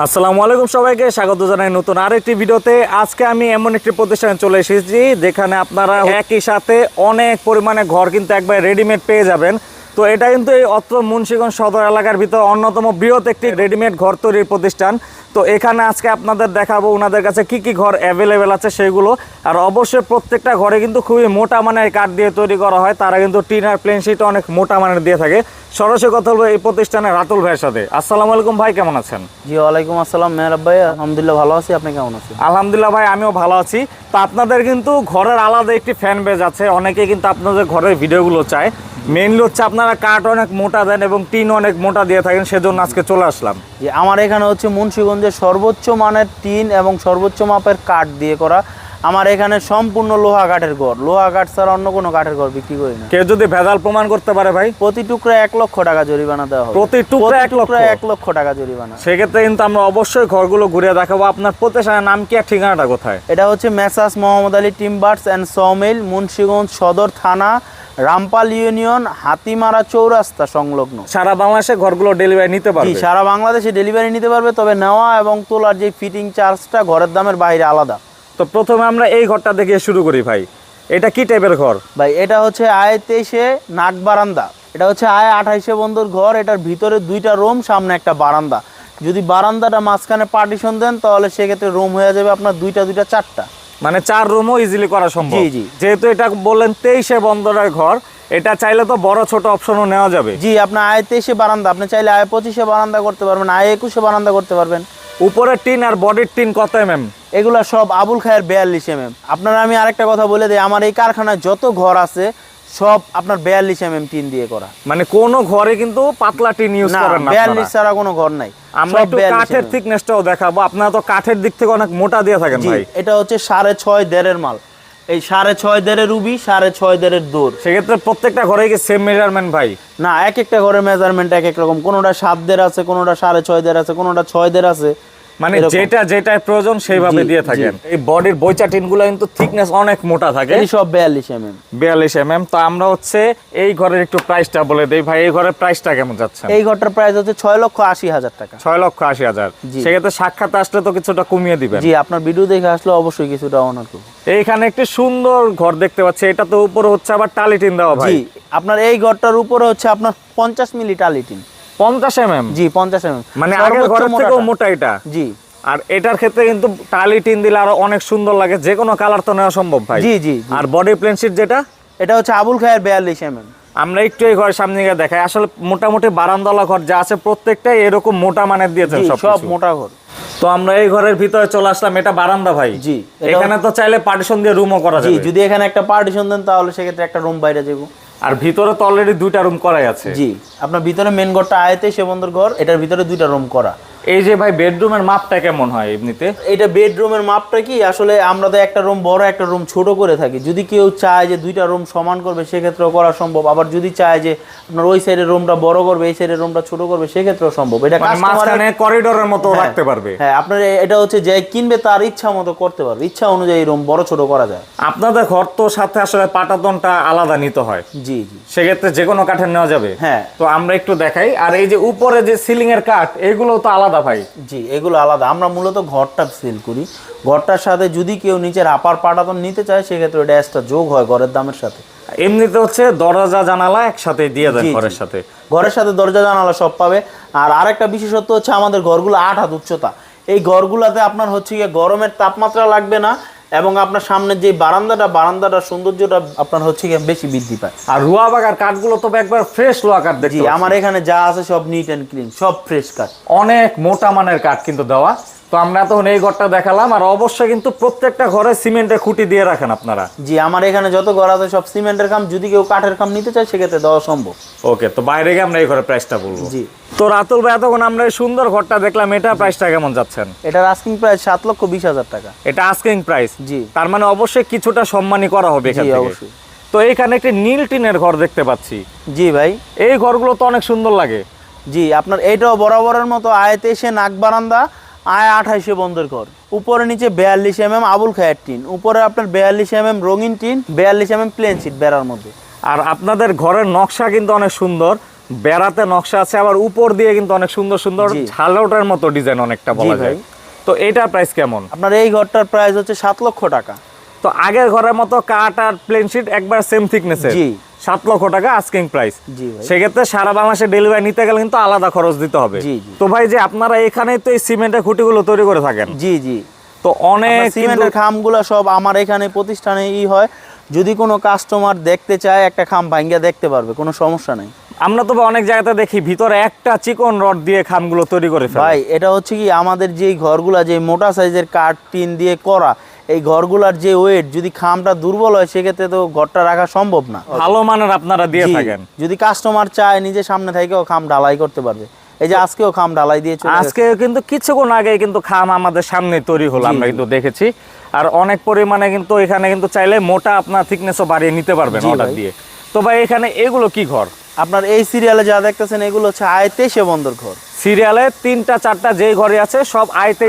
আসসালামু আলাইকুম সবাইকে, স্বাগত জানাই নতুন আরেকটি ভিডিওতে। আজকে আমি এমন একটি প্রতিষ্ঠানে চলে এসেছি যেখানে আপনারা একই সাথে অনেক পরিমাণে ঘর কিন্তু একবার রেডিমেড পেয়ে যাবেন। তো এটা কিন্তু এই অত্র মুন্সিগঞ্জ সদর এলাকার ভিতর অন্যতম বৃহৎ একটি রেডিমেড ঘর তৈরির প্রতিষ্ঠান। তো এখানে আজকে আপনাদের দেখাবো ওনাদের কাছে কি কি ঘর অ্যাভেলেবেল আছে সেগুলো। আর অবশ্যই প্রত্যেকটা ঘরে কিন্তু খুবই মোটা মানের কাঠ দিয়ে তৈরি করা হয়। তারা কিন্তু টিন আর প্লেন শিট অনেক মোটা মানের দিয়ে থাকে। সরাসরি কথা বলব এই প্রতিষ্ঠানের রাতুল ভাইয়ের সাথে। আসসালামু আলাইকুম ভাই কেমন আছেন? জি ওয়ালাইকুম আসসালাম মেহরাব ভাই। আলহামদুলিল্লাহ ভালো আছি। আপনি কেমন আছেন? আলহামদুলিল্লাহ ভাই আমিও ভালো আছি। তো আপনাদের কিন্তু ঘরের আলাদা একটি ফ্যান বেজ আছে। অনেকে কিন্তু আপনাদের ঘরের ভিডিওগুলো চায়। মেইনলি হচ্ছে আপনারা কাঠ অনেক মোটা দেন এবং টিন অনেক মোটা দিয়ে থাকেন সেজন্য আজকে চলে আসলাম। যে আমার এখানে হচ্ছে মুন্সিগঞ্জের সর্বোচ্চ মানের টিন এবং সর্বোচ্চ মাপের কাঠ দিয়ে করা। আমার এখানে সম্পূর্ণ লোহা কাঠের ঘর। লোহা কাঠ ছাড়া অন্য কোনো কাঠের ঘর বিক্রি করি না। কেউ যদি ভেজাল প্রমাণ করতে পারে ভাই? প্রতি টুকরা এক লক্ষ টাকা জরিমানা দেওয়া হবে। প্রতি টুকরা এক লক্ষ? এক লক্ষ টাকা জরিমানা। সেক্ষেত্রে কিন্তু আমরা অবশ্যই ঘরগুলো ঘুরে দেখাবো। আপনার প্রতিষ্ঠানের নাম কি আর ঠিকানাটা কোথায়? এটা হচ্ছে Messrs Mohammad Ali timbers and sawmill Munshiganj Sadar থানা রামপাল ইউনিয়ন হাতিমারা চৌরাস্তা সংলগ্ন। সারা বাংলাদেশে ঘরগুলো ডেলিভারি নিতে পারবে? সারা বাংলাদেশে ডেলিভারি নিতে পারবে তবে নেওয়া এবং তোলার যে ফিটিং চার্জটা ঘরের দামের বাইরে আলাদা। তো প্রথমে আমরা এই ঘরটা দেখে শুরু করি ভাই। এটা কি টাইপের ঘর? ভাই এটা হচ্ছে আয় তেইশে নাক বারান্দা। এটা হচ্ছে আয় আঠাইশে বন্ধুর ঘর এটার ভিতরে দুইটা রুম সামনে একটা বারান্দা। যদি বারান্দাটা মাঝখানে পার্টিশন দেন তাহলে সেক্ষেত্রে রুম হয়ে যাবে আপনার দুইটা দুইটা চারটা। মানে চার রুমও ইজিলি করা সম্ভব। জি, জি। যেহেতু এটা বললেন তেইশে বন্দরের ঘর এটা চাইলে তো বড় ছোট অপশনও নেওয়া যাবে। জি আপনার আয় তেইশে বারান্দা আপনি চাইলে আয় পঁচিশে বারান্দা করতে পারবেন আয় একুশে বারান্দা করতে পারবেন। উপরের টিন আর বডির টিন কত এম এম এগুলা সব আবুল খায়ের বিয়াল্লিশ এম এম আপনারা আমি আরেকটা কথা বলে দিই আমার এই কারখানায় যত ঘর আছে সব আপনার বিয়াল্লিশ এম এম টিন দিয়ে করা। মানে কোনো ঘরে কিন্তু পাতলা টিন ইউজ করেন না বিয়াল্লিশ ছাড়া কোনো ঘর নাই। আমরা একটু কাঠের থিকনেসটাও দেখাবো। আপনারা তো কাঠের দিক থেকে অনেক মোটা দিয়ে থাকেন ভাই। এটা হচ্ছে সাড়ে ছয় দেড়ের মাল। এই সাড়ে ছয় দেড়ের রুবি সাড়ে ছয় দেড়ের দৌড় সেক্ষেত্রে প্রত্যেকটা ঘরে কি সেম মেজারমেন্ট ভাই? না এক একটা ঘরের মেজারমেন্ট এক এক রকম। কোনোটা সাত দেড় আছে কোনোটা সাড়ে ছয় দেড় আছে কোনোটা ছয় দেড় আছে। মানে এরকম। যেটা প্রয়োজন সেইভাবে দিয়ে থাকেন। এই বডির বইচা টিনগুলো কিন্তু থিকনেস অনেক মোটা থাকে। এই সব বিয়াল্লিশ এম এম বিয়াল্লিশ এম এম তো আমরা হচ্ছে এই ঘরের একটু প্রাইসটা বলে দেই। ভাই এই ঘরের প্রাইসটা কেমন যাচ্ছে? এই ঘরটার প্রাইস হচ্ছে ছয় লক্ষ আশি হাজার টাকা। ছয় লক্ষ আশি হাজার। সেক্ষেত্রে সাক্ষাৎ আসলে তো কিছুটা কমিয়ে দিবেন। জি আপনার ভিডিও দেখে আসলে অবশ্যই কিছুটা অনার করব। এইখানে একটি সুন্দর ঘর দেখতে পাচ্ছি। এটা তো উপরে হচ্ছে আবার টালি টিন দেওয়া ভাই। আপনার এই ঘরটার উপরে হচ্ছে আপনার পঞ্চাশ মিলি টালিটিন পঞ্চাশ এম এম জি পঞ্চাশ এম মানে আগের ঘরের থেকেও মোটা এটা। জি। আর এটার ক্ষেত্রে কিন্তু টালি টিন দিলে আরও অনেক সুন্দর লাগে যে কোনো কালার তো নেওয়া সম্ভব ভাই। জি জি। আর বডি প্লেন শিট যেটা? এটা হচ্ছে আবুল খায়ের বিয়াল্লিশ এম এম আমরা একটু এই ঘরের সামনে গিয়ে দেখাই। আসলে মোটামুটি বারান্দালা ঘর যা আছে প্রত্যেকটাই এরকম মোটা মানের দিয়েছেন সব সব মোটা ঘর। তো আমরা এই ঘরের ভিতরে চলে আসলাম। এটা বারান্দা ভাই। জি, এখানে তো চাইলে পার্টিশন দিয়ে রুমও করা জি যাবে। যদি এখানে একটা পার্টিশন দেন তাহলে সেক্ষেত্রে একটা রুম বাইরে যাব। আর ভিতরে তো অলরেডি দুইটা রুম করাই আছে। জি, আপনার ভিতরে মেন ঘরটা আয়তে সে বন্ধুর ঘর, এটার ভিতরে দুইটা রুম করা। এই যে ভাই বেডরুমের মাপটা কেমন হয় এমনিতে? এটা বেডরুমের মাপটা কি? আসলে আমরা তো একটা রুম বড় একটা রুম ছোট করে থাকি। যদি কেউ চায় যে দুইটা রুম সমান করবে সেক্ষেত্রেও করা সম্ভব। আবার যদি চায় যে আপনার ওই সাইডের রুমটা বড় করবে এই সাইডের রুমটা ছোট করবে সেক্ষেত্রেও সম্ভব। এটা মানে মাঝখানে করিডোরের মতো হ্যাঁ, রাখতে পারবে। হ্যাঁ আপনার এটা হচ্ছে যে কিনবে তার ইচ্ছা মতো করতে পারবে। ইচ্ছা অনুযায়ী রুম বড় ছোট করা যায়। আপনাদের ঘর তো সাথে আসলে পাটাতনটা আলাদা নিতে হয়। জি জি। সেক্ষেত্রে যে কোনো কাঠের নেওয়া যাবে। হ্যাঁ। তো আমরা একটু দেখাই। আর এই যে উপরে যে সিলিং এর কাঠ এগুলো তো আলাদা ভাই। জি এগুলো আলাদা। আমরা মূলত ঘরটা সেল করি। ঘরটার সাথে যদি কেউ নিচের আপার পাটাতন নিতে চায় সেক্ষেত্রে ওইটা এক্সট্রা যোগ হয় ঘরের দামের সাথে। এমনিতে হচ্ছে দরজা জানালা একসাথে দিয়ে জি। ঘরের সাথে। ঘরের সাথে দরজা জানালা সব পাবে। আর আরেকটা বিশেষত্ব হচ্ছে আমাদের ঘরগুলো আট হাত উচ্চতা। এই ঘরগুলোতে আপনার হচ্ছে গিয়ে গরমের তাপমাত্রা লাগবে না এবং আপনার সামনে যে বারান্দাটা বারান্দাটা সৌন্দর্যটা আপনার হচ্ছে গিয়ে বেশি বৃদ্ধি পায়। আর রুয়া বাগার কাঠগুলো তো একবার ফ্রেশ রোয়া কাঠ দেখি আমার এখানে যা আছে সব নিট অ্যান্ড ক্লিন সব ফ্রেশ কাঠ। অনেক মোটা মানের কাঠ কিন্তু দেওয়া। তো আমরা তখন এই ঘরটা দেখালাম আর অবশ্যই কিন্তু প্রত্যেকটা ঘরে সিমেন্টের খুঁটি দিয়ে রাখেন আপনারা। জি আমার এখানে যত ঘর আছে সব সিমেন্টের কাম যদি কেউ কাঠের কাম নিতে চায় সেক্ষেত্রে দেওয়া সম্ভব। ওকে তো বাইরে গিয়ে আমরা এই ঘরের প্রাইসটা বলব। জি। তো রাতুল ভাই এতক্ষণ আমরা এই সুন্দর ঘরটা দেখলাম এটা প্রাইসটা কেমন যাচ্ছেন? এটার আস্কিং প্রাইস সাত লক্ষ বিশ হাজার টাকা। এটা আস্কিং প্রাইস জি। তার মানে অবশ্যই কিছুটা সম্মানই করা হবে এখান থেকে। অবশ্যই। তো এইখানে একটি নীল টিনের ঘর দেখতে পাচ্ছি। জি ভাই। এই ঘরগুলো তো অনেক সুন্দর লাগে। জি আপনার এইটাও বরাবরের মতো আয়তে এসে নাক বারান্দা আয় আঠাইশে বন্ধের ঘর। উপরে নিচে বিয়াল্লিশ M M Abul Khayer tin. উপরে আপনার বিয়াল্লিশ এম এম রঙিন টিন বিয়াল্লিশ এম এম প্লেন সিট বেড়ার মধ্যে। আর আপনাদের ঘরের নকশা কিন্তু অনেক সুন্দর। বেড়াতে নকশা আছে আবার উপর দিয়ে কিন্তু অনেক সুন্দর সুন্দর জি। ঝালটার মতো ডিজাইন অনেকটা বলা যায়। তো এটার প্রাইস কেমন? আপনার এই ঘরটার প্রাইস হচ্ছে সাত লক্ষ টাকা। তো আগের ঘরের মতো কাঠ আর প্লেন শিট একবার সেম থিকনেস জি। সাত লক্ষ টাকা আস্কিং প্রাইস সেক্ষেত্রে সারা বাংলাদেশে ডেলিভারি নিতে গেলে কিন্তু আলাদা খরচ দিতে হবে। তো ভাই যে আপনারা এখানেই তো এই সিমেন্টের খুঁটিগুলো তৈরি করে থাকেন। জি জি। তো অনেক সিমেন্টের খাম খামগুলো সব আমার এখানে প্রতিষ্ঠানে ই হয়। যদি কোনো কাস্টমার দেখতে চায় একটা খাম ভাঙ্গিয়া দেখতে পারবে কোনো সমস্যা নেই। আমরা তো অনেক জায়গাতে দেখি ভিতরে একটা চিকন রড দিয়ে খামগুলো তৈরি করে ভাই এটা হচ্ছে কি আমাদের যেই ঘরগুলা যে মোটা সাইজের কাঠ টিন দিয়ে করা এই ঘরগুলার যে ওয়েট যদি খামটা দুর্বল হয় সেক্ষেত্রে তো ঘরটা রাখা সম্ভব না। ভালো মানের আপনারা দিয়ে থাকেন। যদি কাস্টমার চায় নিজে সামনে থেকেও খাম ঢালাই করতে পারবে। এই যে আজকেও খাম ঢালাই দিয়ে চলে আজকে কিন্তু কিছুক্ষণ আগে কিন্তু খাম আমাদের সামনে তৈরি হলো আমরা কিন্তু দেখেছি। আর অনেক পরিমাণে কিন্তু এখানে কিন্তু চাইলে মোটা আপনার থিকনেসও বাড়িয়ে নিতে পারবেন অর্ডার দিয়ে। তো ভাই এখানে এগুলো কি ঘর? আপনার এই সিরিয়ালে যা দেখতেছেন এগুলো হচ্ছে আয়তে সে বন্দর ঘর। সিরিয়ালে তিনটা চারটা যেই ঘরে আছে সব আয়তে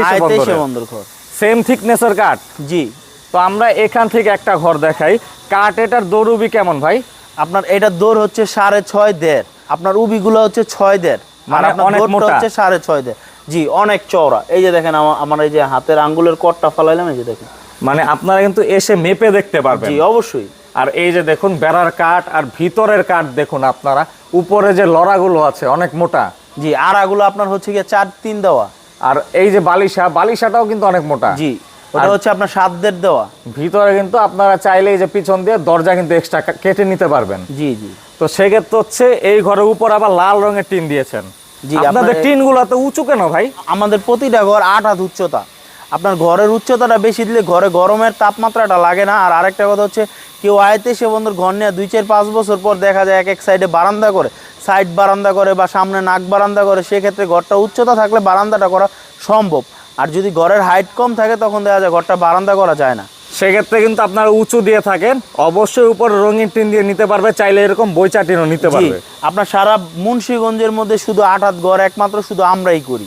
সে বন্দর ঘর। সেম থিকনেসের কাঠ? জি। তো আমরা এখান থেকে একটা ঘর দেখাই। কাঠ এটার দরুবি কেমন ভাই? আপনার এটার দৌড় হচ্ছে সাড়ে ছয় দেড়। আপনার উবিগুলো হচ্ছে ছয় দেড়। মানে অনেক দৌড়টা মোটা। হচ্ছে সাড়ে ছয় দেড়। জি অনেক চওড়া। এই যে দেখেন আমার আমার এই যে হাতের আঙ্গুলের কটটা ফালাইলাম এই যে দেখেন। মানে আপনারা কিন্তু এসে মেপে দেখতে পারবেন। জি অবশ্যই। আর এই যে দেখুন বেড়ার কাঠ আর ভিতরের কাঠ দেখুন আপনারা। উপরে যে লড়াগুলো আছে অনেক মোটা। জি আড়াগুলো আপনার হচ্ছে গিয়ে চার তিন দেওয়া। আর এই যে বালিশা বালিশাটাও কিন্তু অনেক মোটা। জি ওটা হচ্ছে আপনার সাত দেড় দেওয়া। ভিতরে কিন্তু আপনারা চাইলে এই যে পিছন দিয়ে দরজা কিন্তু এক্সট্রা কেটে নিতে পারবেন। জি জি। তো সেক্ষেত্রে হচ্ছে এই ঘরের উপর আবার লাল রঙের টিন দিয়েছেন। জি, আপনাদের আপনার- টিনগুলো তো উঁচু কেন ভাই? আমাদের প্রতিটা ঘর আট হাত উচ্চতা। আপনার ঘরের উচ্চতাটা বেশি দিলে ঘরে গরমের তাপমাত্রাটা লাগে না। আর আরেকটা কথা হচ্ছে কেউ আয়তে সে বন্ধুর ঘর নিয়ে দুই চার পাঁচ বছর পর দেখা যায় এক এক সাইডে বারান্দা করে সাইড বারান্দা করে বা সামনে নাক বারান্দা করে সেক্ষেত্রে ঘরটা উচ্চতা থাকলে বারান্দাটা করা সম্ভব। আর যদি ঘরের হাইট কম থাকে তখন দেখা যায় ঘরটা বারান্দা করা যায় না। সেক্ষেত্রে কিন্তু আপনারা উঁচু দিয়ে থাকেন অবশ্যই উপর রঙিন টিন দিয়ে নিতে পারবে চাইলে এরকম বইচা টিনও নিতে পারবে। আপনার সারা মুন্সীগঞ্জের মধ্যে শুধু আট হাত ঘর একমাত্র শুধু আমরাই করি।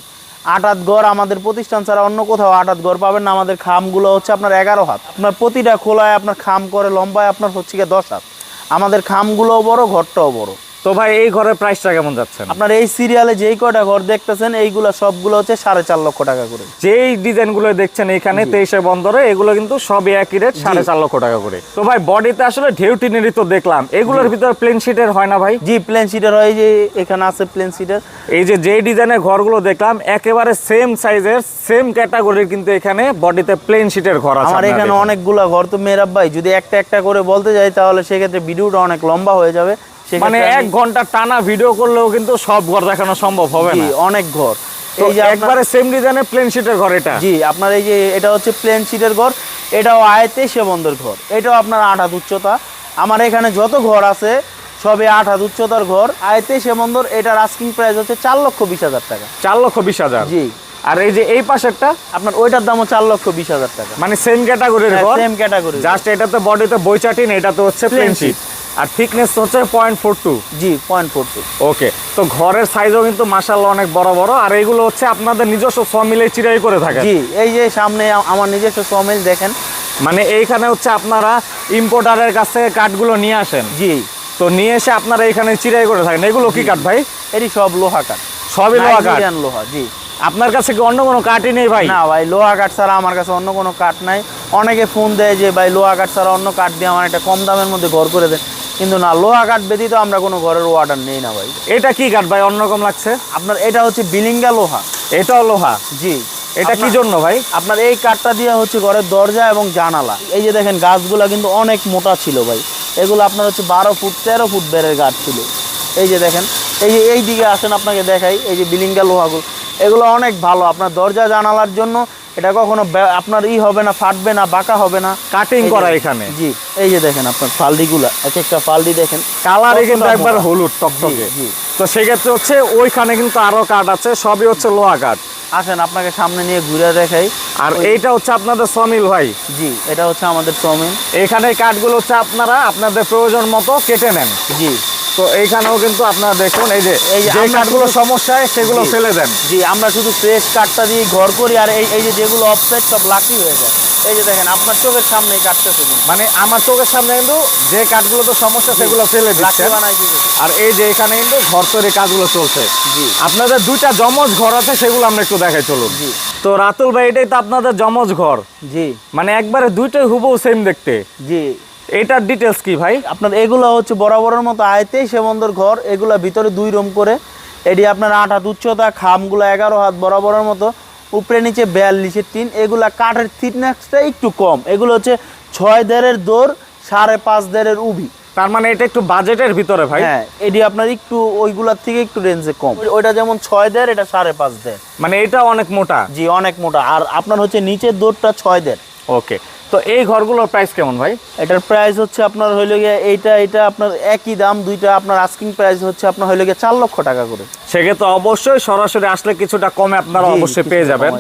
আট গড় আমাদের প্রতিষ্ঠান ছাড়া অন্য কোথাও আটাত গড় পাবেন না। আমাদের খামগুলো হচ্ছে আপনার এগারো হাত। আপনার প্রতিটা খোলায় আপনার খাম করে, লম্বায় আপনার হচ্ছে গিয়ে দশ হাত। আমাদের খামগুলোও বড়, ঘরটাও বড়। তো ভাই এই ঘরের প্রাইসটা কেমন যাচ্ছে? আপনার এই সিরিয়ালে যেই কয়টা ঘর দেখতেছেন এইগুলো সবগুলো হচ্ছে সাড়ে চার লক্ষ টাকা করে। যেই ডিজাইনগুলো দেখছেন এখানে তেইশে বন্দরে এগুলো কিন্তু সবই একই রেট সাড়ে চার লক্ষ টাকা করে। তো ভাই বডিতে আসলে ঢেউ টিনেরই তো দেখলাম। এগুলোর ভিতরে প্লেন শিটের হয় না ভাই? জি প্লেন সিটের হয় যে এখানে আছে প্লেন সিটের এই যে যেই ডিজাইনের ঘরগুলো দেখলাম একেবারে সেম সাইজের সেম ক্যাটাগরির কিন্তু এখানে বডিতে প্লেন শিটের ঘর আছে আমার এখানে। অনেকগুলা ঘর তো মেয়েরাব ভাই যদি একটা একটা করে বলতে যাই তাহলে সেক্ষেত্রে ভিডিওটা অনেক লম্বা হয়ে যাবে। মানে এক ঘণ্টা টানা ভিডিও করলেও কিন্তু সব ঘর দেখানো সম্ভব হবে না। অনেক ঘর। তো এই যে আপনার- একবারে সেম ডিজাইনের প্লেন শিটের ঘর এটা? জি আপনার এই যে এটা হচ্ছে প্লেন সিটের ঘর এটাও আয়তে সে ঘর। এটাও আপনার আট হাত উচ্চতা। আমার এখানে যত ঘর আছে সবে আট হাত উচ্চতার ঘর। আয়তে সে বন্দর এটার আস্কিং প্রাইস হচ্ছে চার লক্ষ বিশ হাজার টাকা। চার লক্ষ বিশ হাজার? জি। আর এই যে এই পাশেরটা? আপনার ওইটার দামও চার লক্ষ বিশ হাজার টাকা। মানে সেম ক্যাটাগরির ঘর? সেম ক্যাটাগরি জাস্ট এটাতে বডিতে বইচাটিন এটাতে হচ্ছে প্লেন Plain শিট আর থিকনেস হচ্ছে পয়েন্ট ফোর টু জি পয়েন্ট ফোর টু ওকে তো ঘরের সাইজও কিন্তু মাসাল্লাহ অনেক বড় বড়। আর এইগুলো হচ্ছে আপনাদের নিজস্ব সমিলে চিরাই করে থাকে জি এই যে সামনে আমার নিজস্ব সমিল দেখেন। মানে এইখানে হচ্ছে আপনারা ইম্পোর্টারের কাছ থেকে কাঠগুলো নিয়ে আসেন। জি। তো নিয়ে এসে আপনারা এখানে চিরাই করে থাকেন। এগুলো কি কাঠ ভাই? এটি সব লোহা কাঠ। সবই লোহা কাঠ? লোহা জি। আপনার কাছে কি অন্য কোনো কাঠই নেই ভাই? না ভাই লোহা কাঠ ছাড়া আমার কাছে অন্য কোনো কাঠ নাই। অনেকে ফোন দেয় যে ভাই লোহা কাঠ ছাড়া অন্য কাঠ দিয়ে আমার একটা কম দামের মধ্যে ঘর করে দেন। কিন্তু না লোহা কাঠ ব্যতীত আমরা কোনো ঘরের ওয়ার্ডার নেই না ভাই। এটা কি কাঠ ভাই? অন্যরকম লাগছে? আপনার এটা হচ্ছে বিলিঙ্গা লোহা। এটাও লোহা? জি। এটা কি জন্য ভাই? আপনার এই কাঠটা দিয়ে হচ্ছে ঘরের দরজা এবং জানালা। এই যে দেখেন গাছগুলো কিন্তু অনেক মোটা ছিল ভাই। এগুলো আপনার হচ্ছে বারো ফুট তেরো ফুট বেড়ের গাছ ছিল। এই যে দেখেন এই যে এই দিকে আসেন আপনাকে দেখাই এই যে বিলিঙ্গা লোহাগুলো। এগুলো অনেক ভালো। আপনার দরজা জানালার জন্য এটা কখনো আপনার ই হবে না ফাটবে না বাঁকা হবে না। কাটিং করা এখানে। জি এই যে দেখেন আপনার ফালদিগুলা এক একটা ফালদি দেখেন। কালারই কিন্তু একবার হলুদ টকটকে। তো সেক্ষেত্রে হচ্ছে ওইখানে কিন্তু আরও কাঠ আছে সবই হচ্ছে লোহা কাঠ আসেন আপনাকে সামনে নিয়ে ঘুরে দেখাই। আর এইটা হচ্ছে আপনাদের সমিল ভাই। জি এটা হচ্ছে আমাদের চমিন এখানে কাঠগুলো হচ্ছে আপনারা আপনাদের প্রয়োজন মতো কেটে নেন। জি। তো এইখানেও কিন্তু আপনারা দেখুন এই যে যে কাঠগুলো সমস্যা সেগুলো ফেলে দেন। জি আমরা শুধু ফ্রেশ কাঠটা দিয়ে ঘর করি আর এই এই যে যেগুলো অফসাইড সব লাকি হয়ে যায়। এই যে দেখেন আপনার চোখের সামনেই কাটতেছে কিন্তু মানে আমার চোখের সামনে কিন্তু যে কাঠগুলো তো সমস্যা সেগুলো ফেলে দিতেছে আর এই যে এখানে কিন্তু ঘর তৈরি কাজগুলো চলছে। জি। আপনাদের দুইটা জমজ ঘর আছে সেগুলো আমরা একটু দেখাই চলুন। জি। তো রাতুল ভাই এটাই তো আপনাদের জমজ ঘর। জি। মানে একবারে দুইটাই হুবহু সেম দেখতে। জি। এটার ডিটেলস কি ভাই? আপনার এগুলো হচ্ছে বরাবরের মতো আয়তেই সেবন্দর ঘর এগুলা ভিতরে দুই রুম করে। এটি আপনার আট হাত উচ্চতা খামগুলো এগারো হাত বরাবরের মতো। উপরে নিচে বিয়াল্লিশের তিন এগুলা কাঠের থিকনেসটা একটু কম। এগুলো হচ্ছে ছয় দেড়ের দৌড় সাড়ে পাঁচ দেড়ের উবি। তার মানে এটা একটু বাজেটের ভিতরে ভাই? হ্যাঁ এটি আপনার একটু ওইগুলার থেকে একটু রেঞ্জে কম। ওইটা যেমন ছয় দেড় এটা সাড়ে পাঁচ দেড়। মানে এটা অনেক মোটা? জি অনেক মোটা। আর আপনার হচ্ছে নিচের দৌড়টা ছয় দেড়। ওকে তো এই ঘরগুলোর প্রাইস কেমন ভাই? এটার প্রাইস হচ্ছে আপনার হইল গিয়ে এইটা এটা আপনার একই দাম দুইটা আপনার আস্কিং প্রাইস হচ্ছে আপনার হইল গিয়ে চার লক্ষ টাকা করে। সেক্ষেত্রে অবশ্যই সরাসরি আসলে কিছুটা কমে আপনারা অবশ্যই পেয়ে যাবেন।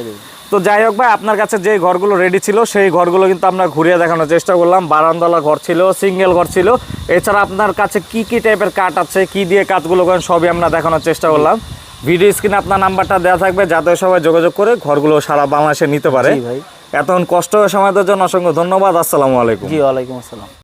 তো যাই হোক ভাই আপনার কাছে যে ঘরগুলো রেডি ছিল সেই ঘরগুলো কিন্তু আমরা ঘুরিয়ে দেখানোর চেষ্টা করলাম। বারান্দালা ঘর ছিল সিঙ্গেল ঘর ছিল। এছাড়া আপনার কাছে কি কি টাইপের কাঠ আছে কি দিয়ে কাঠগুলো করেন সবই আমরা দেখানোর চেষ্টা করলাম। ভিডিও স্ক্রিনে আপনার নাম্বারটা দেওয়া থাকবে যাতে সবাই যোগাযোগ করে ঘরগুলো সারা বাংলাদেশে নিতে পারে। ভাই। এতক্ষণ কষ্ট সময় জন্য অসংখ্য ধন্যবাদ। আসসালামু আলাইকুম। জি ওয়ালাইকুম আসসালাম।